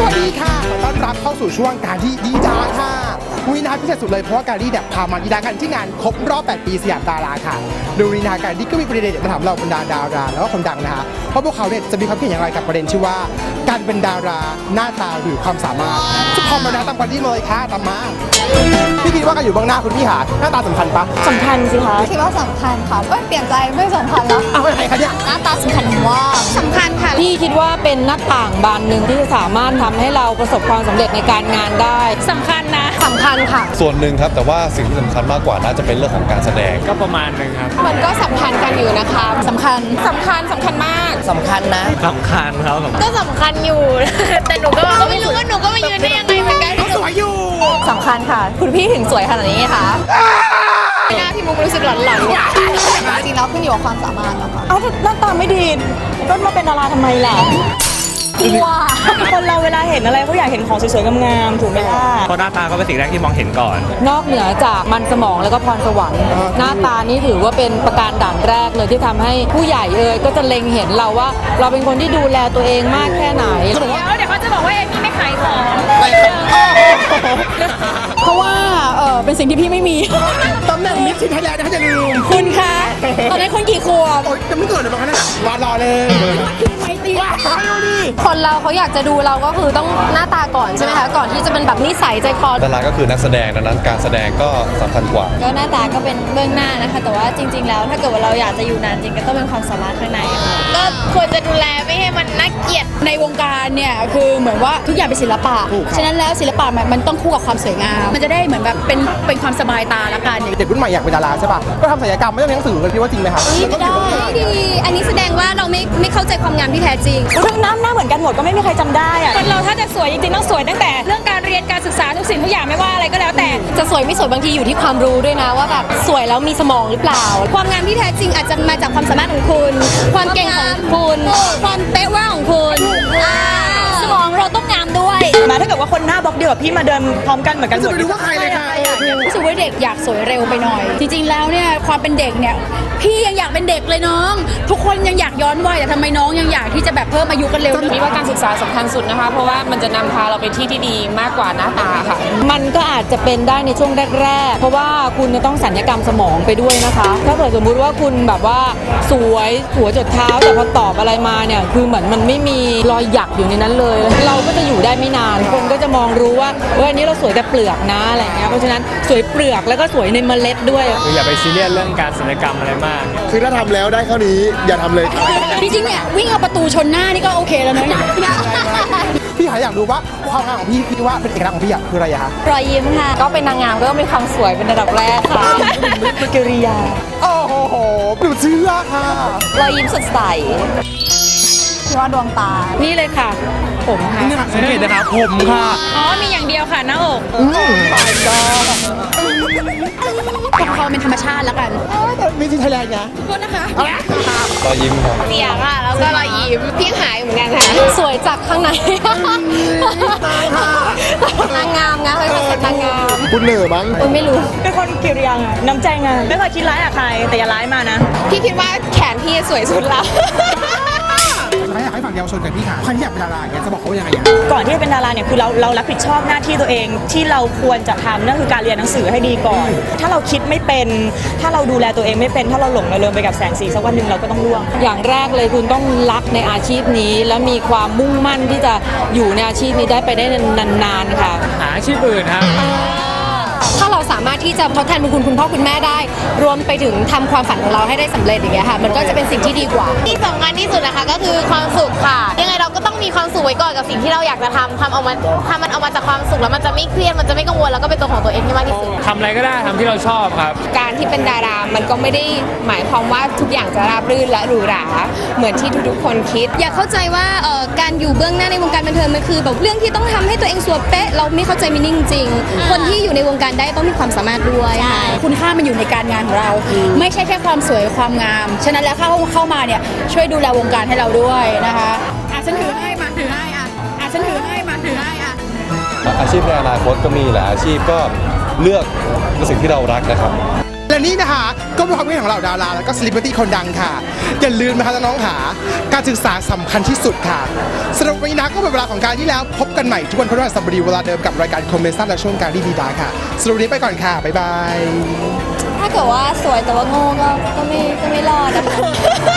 สวัสดีค่ะขอต้อนรับเข้าสู่ช่วงการที่ดีดาค่ะ วินาพิเศษสุดเลยเพราะว่าการที่แบบพามาดีดากันที่งานครบรอบ 8 ปีสยามดาราค่ะโดยวินาการที่ก็มีประเด็นเด็ดมาถามเราบรรดาดาราแล้วก็คนดังนะคะเพราะพวกเขาเนี่ยจะมีความคิดเห็นอย่างไรกับประเด็นชื่อว่า การเป็นดาราหน้าตาหรือความสามารถทุกคนมานะตามกันที่เลยค่ะตามมาพี่คิดว่าการอยู่เบื้องหน้าคุณพี่หาหน้าตาสำคัญปะสำคัญสิคะคิดว่าสำคัญค่ะเอ้ยเปลี่ยนใจไม่สำคัญแล้วอ้าวเป็นใครคะเนี่ยหน้าตาสำคัญมากสำคัญค่ะพี่คิดว่าเป็นหน้าต่างบานหนึ่งที่จะสามารถทำให้เราประสบความสำเร็จในการงานได้สำคัญนะสำคัญค่ะ ส่วนหนึ่งครับแต่ว่าสิ่งที่สำคัญมากกว่าน่าจะเป็นเรื่องของการแสดง ก็ประมาณหนึ่งครับมันก็สัมพันธ์กันอยู่นะคะสำคัญสำคัญสำคัญมาก สำคัญนะ สำคัญครับผมก็สำคัญอยู่ แต่หนูก็ไม่รู้ว่าหนูก็มายืนได้ยังไงเหมือนกันสวยอยู่สำคัญค่ะ คุณพี่ถึงสวยขนาดนี้ค่ะไม่น่าพี่มุกรู้สึกหลอนๆจริงๆแล้วขึ้นอยู่กับความสามารถนะคะ เอาถ้าหน้าตาไม่ดีก็มาเป็นดาราทำไมล่ะ ว้าคนเราเวลาเห็นอะไรก็อยากเห็นของสวยๆงามๆถูกไหมล่ะเพราะหน้าตาก็เป็นสิ่งแรกที่มองเห็นก่อน นอกเหนือจากมันสมองแล้วก็พรสวรรค์ หน้าตานี่ถือว่าเป็นประการด่านแรกเลยที่ทำให้ผู้ใหญ่เอ่ยก็จะเล็งเห็นเราว่า เราเป็นคนที่ดูแลตัวเองมากแค่ไหนเดี๋ยวเขาจะบอกว่าเอมี่ไม่ขายของ เพราะว่าเออเป็นสิ่งที่พี่ไม่มี ตำแหน่งมิสซินไทยแลนด์นะคะอย่าลืมคุณคะตอนนั้นคนกี่ขวบโอ๊ยจะไม่เกิดเลยมั้งนะรอรอเลยว้าวดิคนเราเขาอยากจะดูเราก็คือต้องหน้าตาก่อนใช่ไหมคะก่อนที่จะเป็นแบบนิสัยใจคอดาราก็คือนักแสดงดังนั้นการแสดงก็สำคัญกว่า ก็หน้าตาก็เป็นเบื้องหน้านะคะ แต่ว่าจริง ๆ แล้วถ้าเกิดว่าเราอยากจะอยู่นานจริงก็ต้องเป็นความสามารถข้างในค่ะก็ควรจะดูแลไม่ให้มันน่าเกลียดในวงการเนี่ยคือเหมือนว่าทุกอย่างเป็นศิลปะ ฉะนั้นแล้วศิลปะมันมันต้องคู่กับความสวยงามมันจะได้เหมือนแบบเป็นเป็นความสบายตาละกันอย่างเด็กรุ่นใหม่อยากเป็นดาราใช่ป่ะ ก็ทำศัลยกรรมไม่ต้องเรียนหนังสือกันคิดว่าจริงไหมครับดี อันนี้แสดงว่าเราไม่ไม่เข้าใจความงามที่แท้จริง ทั้งน้ำหน้าเหมือนกันหมดก็ไม่มีใครจำได้อะคนเราถ้าจะสวยจริงๆต้องสวยตั้งแต่ เรื่องการเรียนการศึกษาทุกสิ่งทุกอย่างไม่ว่าอะไรก็แล้วแต่ จะสวยไม่สวยบางทีอยู่ที่ความรู้ด้วยนะว่าแบบสวยแล้วมีสมองหรือเปล่า ความงามที่แท้จริงอาจจะมาจากความสามารถของคุณ ความเก่งของคุณ เดียวกับพี่มาเดินพร้อมกันเหมือนกันหมจะดไปดูว่าใครเลยค่ะเออถูก รู้สึกว่าเด็กอยากสวยเร็วไปหน่อย จริง ๆ แล้วเนี่ยความเป็นเด็กเนี่ยพี่ยังอยากเป็นเด็กเลยน้อง ทุกคนยังอยากย้อนวัยแต่ทำไมน้องยังอยากที่จะแบบเพิ่มอายุกันเร็วคิดว่าการศึกษาสำคัญสุดนะคะ เพราะว่ามันจะนำพาเราไปที่ที่ดีมากกว่าหน้าตาค่ะ มันก็อาจจะเป็นได้ในช่วงแรก ๆ เพราะว่าคุณจะต้องสัญญกรรมสมองไปด้วยนะคะ ถ้าเกิดสมมุติว่าคุณแบบว่าสวยหัวจดเท้าแต่พอตอบอะไรมาเนี่ยคือเหมือนมันไม่มีรอยหยักอยู่ในนั้นเลย เราก็จะอยู่ได้ไม่นาน คนก็จะมองรู้ว่าเอออันนี้เราสวยแต่เปลือกนะอะไรเงี้ยเพราะฉะนั้นสวยเปลือกแล้วก็สวยในเมล็ดด้วย คืออย่าไปซีเรียสเรื่องการศัลยกรรมอะไรมากคือถ้าทำแล้วได้เท่านี้อย่าทำเลยจริงๆเนี่ยวิ่งเอาประตูชนหน้านี่ก็โอเคแล้วนะพี่หาอยากดูว่าความงามของพี่พี่ว่าเป็นเอกลักษณ์ของพี่อะคืออะไรอะคะรอยยิ้มค่ะ ก็เป็นนางงามก็ต้องมีความสวยเป็นระดับแรกค่ะปฏิกิริยา โอ้โหดูเชื่อค่ะ รอยยิ้มสดใส พี่ว่าดวงตา นี่เลยค่ะ ผมค่ะนี่ค่ะสังเกตนะครับผมค่ะอ๋อ มีอย่างเดียวค่ะหน้าอกอืมกับเขาเป็นธรรมชาติแล้วกันแต่มิสซินไทยแลนด์ไงโทษนะคะรอยยิ้มครับเสียงอะ แล้วก็รอยยิ้มพี่หายเหมือนกันค่ะ สวยจากข้างในนางงามนะเป็นคอนเซ็ปต์นางงามคุณเหนื่อยมั้งอุ้ยไม่รู้ เป็นคนกิริยาไงน้ำใจไงไม่เคยคิดร้ายกับใคร แต่อย่าร้ายมานะ พี่คิดว่าแขนพี่สวยสุดแล้ว เยาวชนกับพี่ค่ะใครที่อยากเป็นดาราอย่างเงี้ยจะบอกเขาว่ายังไงอะก่อนที่จะเป็นดาราเนี่ยคือเราเรารับผิดชอบหน้าที่ตัวเองที่เราควรจะทำนั่นคือการเรียนหนังสือให้ดีก่อน ถ้าเราคิดไม่เป็น ถ้าเราดูแลตัวเองไม่เป็น ถ้าเราหลงระเริงไปกับแสงสีสักวันหนึ่งเราก็ต้องร่วง อย่างแรกเลยคุณต้องรักในอาชีพนี้ แล้วมีความมุ่งมั่นที่จะอยู่ในอาชีพนี้ได้ไปได้นานๆค่ะ หาอาชีพอื่นครับถ้ามารถที่จะทดแทนบุญคุณคุณพ่อคุณแม่ได้ รวมไปถึงทำความฝันของเราให้ได้สำเร็จอย่างเงี้ยค่ะ มันก็จะเป็นสิ่งที่ดีกว่า ที่สำคัญที่สุดนะคะก็คือความสุขค่ะ ยังไงเราก็ต้อง มีความสุขไว้ก่อนกับสิ่งที่เราอยากจะทำทำออกมาทำมันออกมาจากความสุขแล้วมันจะไม่เครียดมันจะไม่กังวลแล้วก็เป็นตัวของตัวเองให้มากที่สุด ทำอะไรก็ได้ทำที่เราชอบครับ การที่เป็นดารา มันก็ไม่ได้หมายความว่าทุกอย่างจะราบรื่นและหรูหรา เหมือนที่ทุกๆคนคิด อยากเข้าใจว่าเอ่อการอยู่เบื้องหน้าในวงการบันเทิงมันคือแบบเรื่องที่ต้องทำให้ตัวเองสวยเป๊ะ เราไม่เข้าใจมินิ่งจริง คนที่อยู่ในวงการได้ต้องมีความสามารถด้วยคุณค่ามันอยู่ในการงานของเรา ไม่ใช่แค่ความสวยความงาม ฉะนั้นแล้วเข้าเข้ามาเนี่ยช่วยดูแลวงการให้เราด้วยนะคะอะฉันถือให้มาถือให้อะอะ ฉันถือให้มาถือให้อะอาชีพในอนาคตก็มีหลายอาชีพก็เลือกในสิ่งที่เรารักนะครับหและนี่นะคะก็เป็นความคิดเห็นของเหล่าดาราแล้วก็เซเลบริตี้คนดังค่ะ อย่าลืมนะคะน้องๆค่ะ การศึกษาสำคัญที่สุดค่ะสำหรับวันนี้นะก็เป็นเวลาของการที่แล้ว พบกันใหม่ทุกวันพฤหัสบดีเวลาเดิมกับรายการคอมเมนต์และช่วงการดีดีดาค่ะสำหรับวันนี้ไปก่อนค่ะบ๊ายบายถ้าเกิดว่าสวยแต่ว่าโง่ก็ก็ไม่ก็ไม่รอดนะคะ